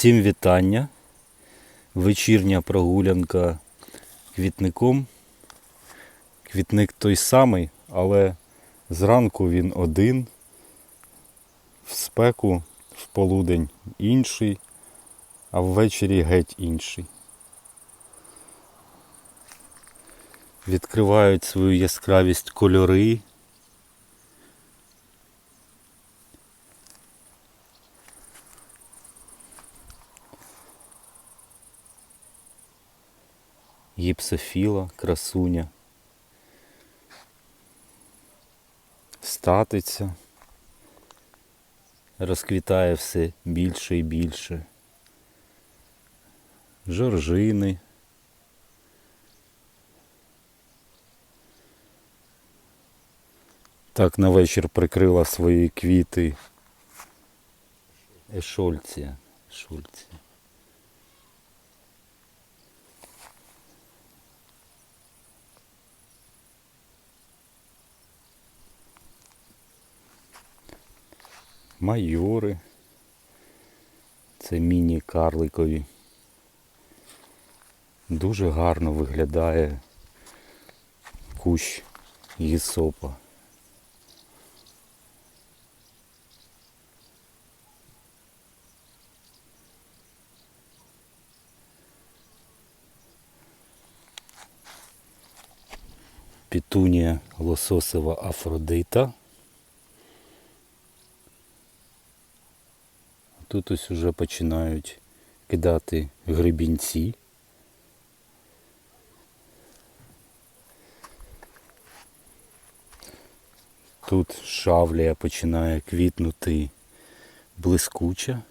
Всім вітання. Вечірня прогулянка квітником. Квітник той самий, але зранку він один, в спеку, в полудень інший, а ввечері геть інший. Відкривають свою яскравість кольори. Гіпсофіла, красуня, статиця, розквітає все більше і більше. Жоржини. Так на вечір прикрила свої квіти. Ешольція. Ешольція. Майори. Це міні-карликові. Дуже гарно виглядає кущ гісопа. Пітунія лососова Афродита. Тут ось уже починають кидати грибінці. Тут шавлія починає квітнути блискуча.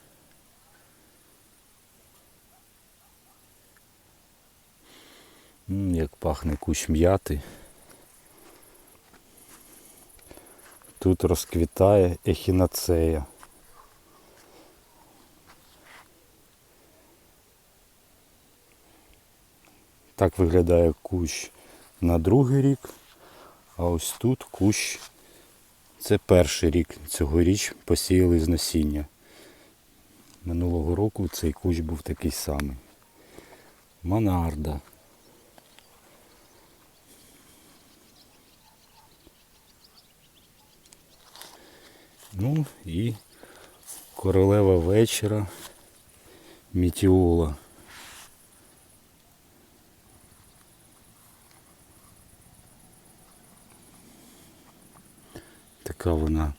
Як пахне кущ м'яти. Тут розквітає ехінацея. Так виглядає кущ на другий рік. А ось тут кущ це перший рік. Цьогоріч посіяли з насіння. Минулого року цей кущ був такий самий. Монарда. Ну і королева вечора Мітіола. Така вона